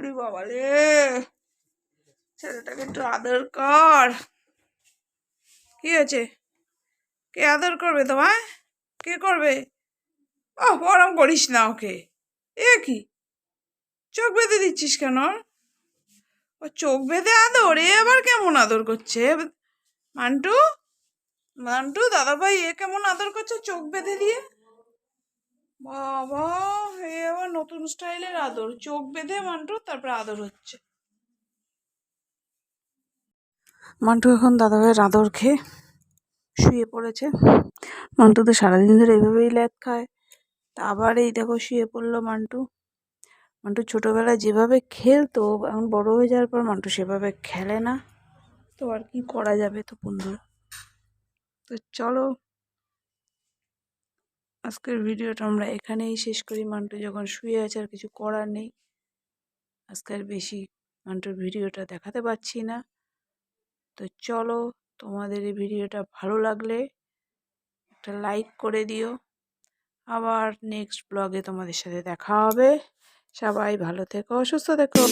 উড়ি বাবা রে। ছেলেটাকে একটু আদর কর। কি হয়েছে? কে আদর করবে তোমায়? কে করবে? ও গরম করিস না ওকে। এ কি? চোখ বেঁধে দিচ্ছিস কেন? ও চোখ বেঁধে আদর? এ আবার কেমন আদর করছে? মান্টু? মান্টু, দাদাভাই, এ কেমন আদর করছে চোখ বেঁধে দিয়ে? বাবা! নতুন স্টাইলের আদর। চোখ বেঁধে মান্টু, তারপর আদর হচ্ছে। মান্টু এখন দাদাভাইয়ের আদর খেয়ে শুয়ে পড়েছে। মান্টু তো সারাদিন ধরে এভাবেই ল্যাদ খায়। তা আবার এই দেখো শুয়ে পড়ল মান্টু। মান্টু ছোটোবেলায় যেভাবে খেলতো, এখন বড় হয়ে যাওয়ার পর মান্টু সেভাবে খেলে না। তো আর কি করা যাবে তো বন্ধুরা? তো চলো আজকের ভিডিওটা আমরা এখানেই শেষ করি। মান্টু যখন শুয়ে আছে আর কিছু করার নেই আজকের বেশি মান্টুর ভিডিওটা দেখাতে পাচ্ছি না। তো চলো, তোমাদের এই ভিডিওটা ভালো লাগলে একটা লাইক করে দিও। আবার নেক্সট ব্লগে তোমাদের সাথে দেখা হবে। সবাই ভালো থেকো, সুস্থ থেকো।